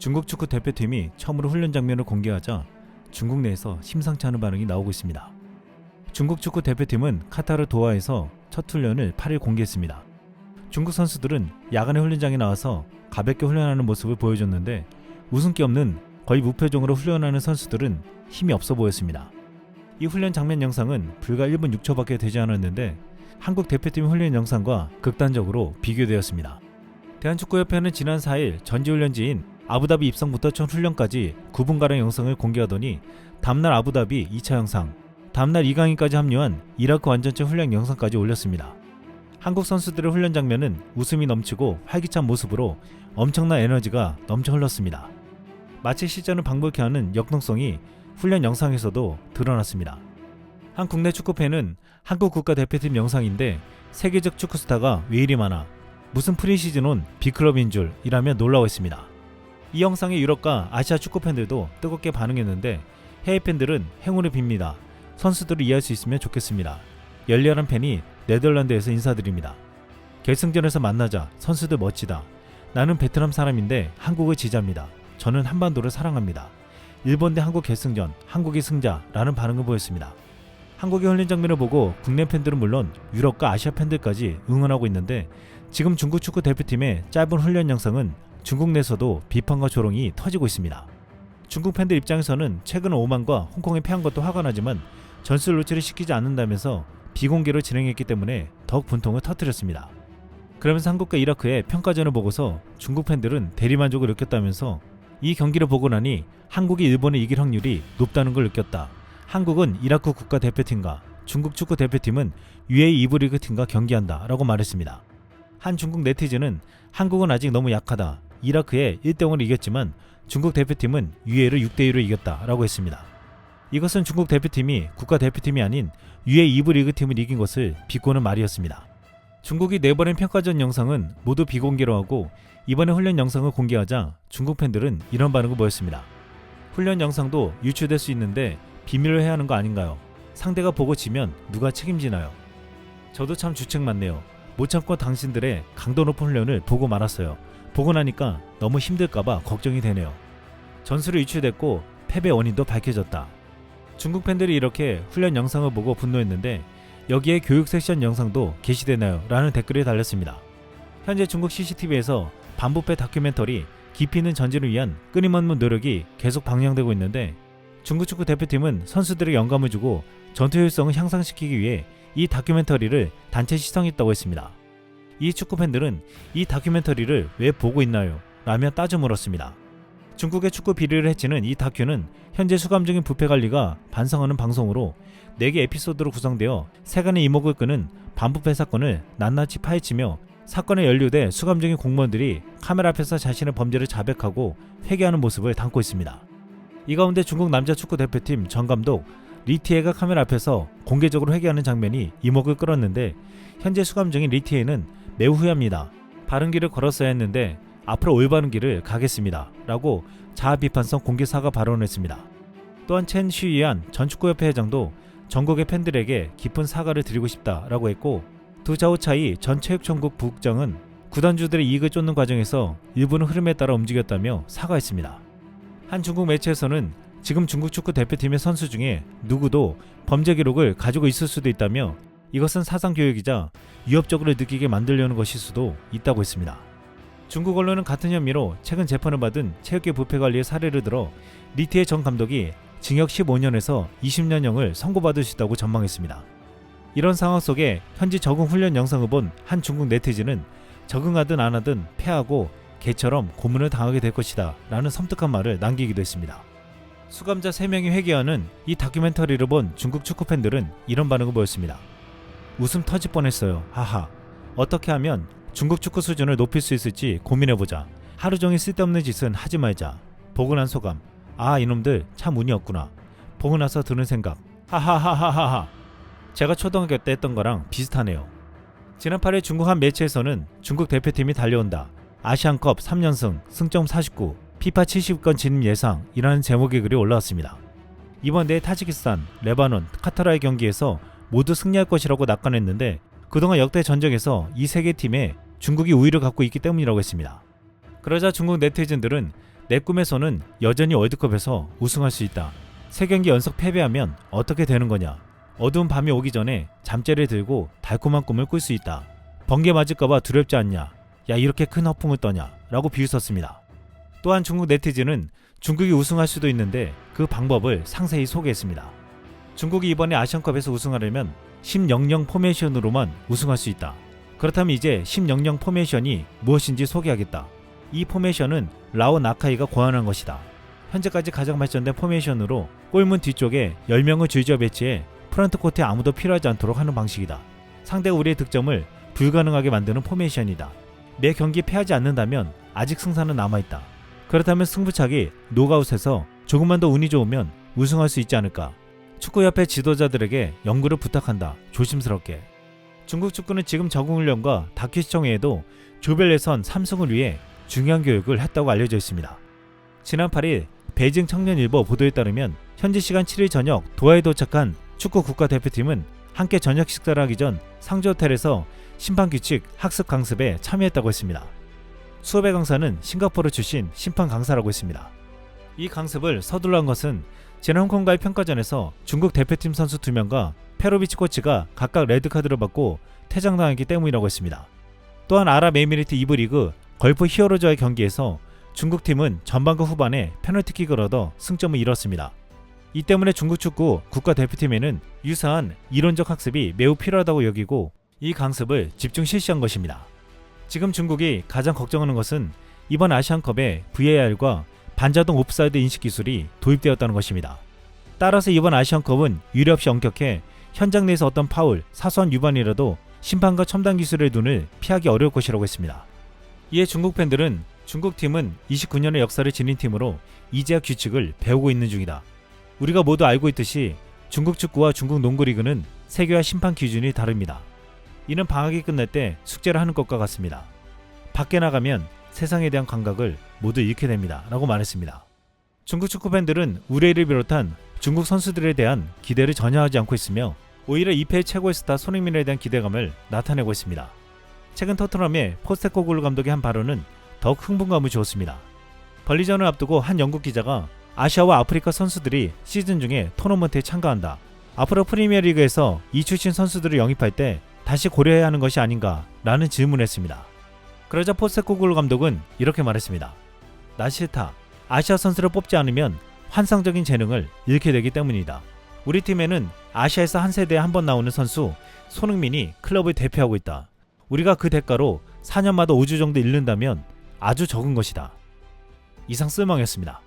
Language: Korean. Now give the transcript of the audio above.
중국 축구 대표팀이 처음으로 훈련 장면을 공개하자 중국 내에서 심상치 않은 반응이 나오고 있습니다. 중국 축구 대표팀은 카타르 도하에서 첫 훈련을 8일 공개했습니다. 중국 선수들은 야간에 훈련장에 나와서 가볍게 훈련하는 모습을 보여줬는데 웃음기 없는 거의 무표정으로 훈련하는 선수들은 힘이 없어 보였습니다. 이 훈련 장면 영상은 불과 1분 6초밖에 되지 않았는데 한국 대표팀 훈련 영상과 극단적으로 비교되었습니다. 대한축구협회는 지난 4일 전지훈련지인 아부다비 입성부터 첫 훈련까지 9분가량 영상을 공개하더니 다음날 아부다비 2차 영상, 다음날 이강인까지 합류한 이라크 완전체 훈련 영상까지 올렸습니다. 한국 선수들의 훈련 장면은 웃음이 넘치고 활기찬 모습으로 엄청난 에너지가 넘쳐 흘렀습니다. 마치 시전을 방불케 하는 역동성이 훈련 영상에서도 드러났습니다. 한 국내 축구팬은 한국 국가대표팀 영상인데 세계적 축구 스타가 왜 이리 많아 무슨 프리시즌 온 B클럽인 줄 이라며 놀라워했습니다. 이 영상에 유럽과 아시아 축구 팬들도 뜨겁게 반응했는데 해외 팬들은 행운을 빕니다. 선수들을 이해할 수 있으면 좋겠습니다. 열렬한 팬이 네덜란드에서 인사드립니다. 결승전에서 만나자 선수들 멋지다. 나는 베트남 사람인데 한국의 지자입니다. 저는 한반도를 사랑합니다. 일본 대 한국 결승전 한국이 승자라는 반응을 보였습니다. 한국의 훈련 장면을 보고 국내 팬들은 물론 유럽과 아시아 팬들까지 응원하고 있는데 지금 중국 축구 대표팀의 짧은 훈련 영상은 중국 내에서도 비판과 조롱이 터지고 있습니다. 중국 팬들 입장에서는 최근 오만과 홍콩에 패한 것도 화가 나지만 전술 노출을 시키지 않는다면서 비공개로 진행했기 때문에 더욱 분통을 터뜨렸습니다. 그러면서 한국과 이라크의 평가전을 보고서 중국 팬들은 대리만족을 느꼈다면서 이 경기를 보고 나니 한국이 일본을 이길 확률이 높다는 걸 느꼈다. 한국은 이라크 국가대표팀과 중국 축구 대표팀은 UAE 2부 리그 팀과 경기한다 라고 말했습니다. 한 중국 네티즌은 한국은 아직 너무 약하다. 이라크에 1대0으로 이겼지만 중국 대표팀은 UAE를 6대2로 이겼다 라고 했습니다. 이것은 중국 대표팀이 국가 대표팀이 아닌 UAE 2부 리그 팀을 이긴 것을 비꼬는 말이었습니다. 중국이 내보낸 평가전 영상은 모두 비공개로 하고 이번에 훈련 영상을 공개하자 중국 팬들은 이런 반응을 보였습니다. 훈련 영상도 유출될 수 있는데 비밀로 해야 하는 거 아닌가요? 상대가 보고 지면 누가 책임지나요? 저도 참 주책 많네요. 못 참고 당신들의 강도 높은 훈련을 보고 말았어요. 보고 나니까 너무 힘들까봐 걱정이 되네요. 전술이 유출됐고 패배 원인도 밝혀졌다. 중국 팬들이 이렇게 훈련 영상을 보고 분노했는데 여기에 교육 섹션 영상도 게시되나요? 라는 댓글이 달렸습니다. 현재 중국 CCTV에서 반부패 다큐멘터리 깊이 있는 전진을 위한 끊임없는 노력이 계속 방영되고 있는데 중국 축구 대표팀은 선수들에게 영감을 주고 전투 효율성을 향상시키기 위해 이 다큐멘터리를 단체 시청했다고 했습니다. 이 축구 팬들은 이 다큐멘터리를 왜 보고 있나요? 라며 따져 물었습니다. 중국의 축구 비리를 해치는 이 다큐는 현재 수감 중인 부패 관리가 반성하는 방송으로 4개 에피소드로 구성되어 세간의 이목을 끄는 반부패 사건을 낱낱이 파헤치며 사건에 연루돼 수감 중인 공무원들이 카메라 앞에서 자신의 범죄를 자백하고 회개하는 모습을 담고 있습니다. 이 가운데 중국 남자 축구 대표팀 전 감독 리티에가 카메라 앞에서 공개적으로 회개하는 장면이 이목을 끌었는데 현재 수감 중인 리티에는 매우 후회합니다. 바른 길을 걸었어야 했는데 앞으로 올바른 길을 가겠습니다. 라고 자아 비판성 공개 사과 발언했습니다. 또한 첸 쉬이안 전 축구협회 회장도 전국의 팬들에게 깊은 사과를 드리고 싶다라고 했고 두 자오차이 전 체육총국 부국장은 구단주들의 이익을 쫓는 과정에서 일부는 흐름에 따라 움직였다며 사과했습니다. 한 중국 매체에서는 지금 중국 축구 대표팀의 선수 중에 누구도 범죄 기록을 가지고 있을 수도 있다며 이것은 사상 교육이자 위협적으로 느끼게 만들려는 것일 수도 있다고 했습니다. 중국 언론은 같은 혐의로 최근 재판을 받은 체육계 부패 관리의 사례를 들어 리티의 전 감독이 징역 15년에서 20년형을 선고받을 수 있다고 전망했습니다. 이런 상황 속에 현지 적응 훈련 영상을 본 한 중국 네티즌은 적응하든 안 하든 패하고 개처럼 고문을 당하게 될 것이다 라는 섬뜩한 말을 남기기도 했습니다. 수감자 3명이 회개하는 이 다큐멘터리를 본 중국 축구 팬들은 이런 반응을 보였습니다. 웃음 터질 뻔했어요. 하하. 어떻게 하면 중국 축구 수준을 높일 수 있을지 고민해보자. 하루 종일 쓸데없는 짓은 하지 말자. 보고 난 소감. 아 이놈들 참 운이 없구나. 보고 나서 드는 생각. 하하하하하하. 제가 초등학교 때 했던 거랑 비슷하네요. 지난 8일 중국 한 매체에서는 중국 대표팀이 달려온다. 아시안컵 3연승, 승점 49, 피파 70건 진입 예상이라는 제목의 글이 올라왔습니다. 이번 내 타지키스탄, 레바논, 카타르의 경기에서 모두 승리할 것이라고 낙관했는데 그동안 역대 전적에서 이 세 개 팀에 중국이 우위를 갖고 있기 때문이라고 했습니다. 그러자 중국 네티즌들은 내 꿈에서는 여전히 월드컵에서 우승할 수 있다. 세 경기 연속 패배하면 어떻게 되는 거냐? 어두운 밤이 오기 전에 잠자리를 들고 달콤한 꿈을 꿀 수 있다. 번개 맞을까봐 두렵지 않냐? 야 이렇게 큰 허풍을 떠냐? 라고 비웃었습니다. 또한 중국 네티즌은 중국이 우승할 수도 있는데 그 방법을 상세히 소개했습니다. 중국이 이번에 아시안컵에서 우승하려면 10-0-0 포메이션으로만 우승할 수 있다. 그렇다면 이제 10-0-0 포메이션이 무엇인지 소개하겠다. 이 포메이션은 라오 나카이가 고안한 것이다. 현재까지 가장 발전된 포메이션으로 골문 뒤쪽에 10명을 줄지어 배치해 프런트 코트에 아무도 필요하지 않도록 하는 방식이다. 상대가 우리의 득점을 불가능하게 만드는 포메이션이다. 내 경기 패하지 않는다면 아직 승산은 남아있다. 그렇다면 승부차기 노가웃에서 조금만 더 운이 좋으면 우승할 수 있지 않을까. 축구협회 지도자들에게 연구를 부탁한다. 조심스럽게. 중국 축구는 지금 적응훈련과 다큐 시청 외에도 조별 예선 3승을 위해 중요한 교육을 했다고 알려져 있습니다. 지난 8일 베이징 청년일보 보도에 따르면 현지 시간 7일 저녁 도하에 도착한 축구 국가대표팀은 함께 저녁 식사를 하기 전 상주 호텔에서 심판 규칙 학습 강습에 참여했다고 했습니다. 수업의 강사는 싱가포르 출신 심판 강사라고 했습니다. 이 강습을 서둘러 한 것은 지난 홍콩과의 평가전에서 중국 대표팀 선수 2명과 페로비치 코치가 각각 레드카드를 받고 퇴장당했기 때문이라고 했습니다. 또한 아랍에미리트 2부 리그 걸프 히어로즈와의 경기에서 중국 팀은 전반과 후반에 페널티킥을 얻어 승점을 잃었습니다. 이 때문에 중국 축구 국가대표팀에는 유사한 이론적 학습이 매우 필요하다고 여기고 이 강습을 집중 실시한 것입니다. 지금 중국이 가장 걱정하는 것은 이번 아시안컵에 VAR과 반자동 옵사이드 인식 기술이 도입되었다는 것입니다. 따라서 이번 아시안컵은 유례 없이 엄격해 현장 내에서 어떤 파울, 사소한 위반이라도 심판과 첨단 기술의 눈을 피하기 어려울 것이라고 했습니다. 이에 중국 팬들은 중국 팀은 29년의 역사를 지닌 팀으로 이제야 규칙을 배우고 있는 중이다. 우리가 모두 알고 있듯이 중국 축구와 중국 농구 리그는 세계화 심판 기준이 다릅니다. 이는 방학이 끝날 때 숙제를 하는 것과 같습니다. 밖에 나가면 세상에 대한 감각을 모두 잃게 됩니다. 라고 말했습니다. 중국 축구 팬들은 우레이를 비롯한 중국 선수들에 대한 기대를 전혀 하지 않고 있으며 오히려 2패의 최고의 스타 손흥민에 대한 기대감을 나타내고 있습니다. 최근 토트넘의 포스테코글루 감독의 한 발언은 더욱 흥분감을 주었습니다. 벌리전을 앞두고 한 영국 기자가 아시아와 아프리카 선수들이 시즌 중에 토너먼트에 참가한다. 앞으로 프리미어리그에서 이 출신 선수들을 영입할 때 다시 고려해야 하는 것이 아닌가 라는 질문을 했습니다. 그러자 포스테코글루 감독은 이렇게 말했습니다. 나 싫다. 아시아 선수를 뽑지 않으면 환상적인 재능을 잃게 되기 때문이다. 우리 팀에는 아시아에서 한 세대에 한 번 나오는 선수 손흥민이 클럽을 대표하고 있다. 우리가 그 대가로 4년마다 5주 정도 잃는다면 아주 적은 것이다. 이상 쓸망이었습니다.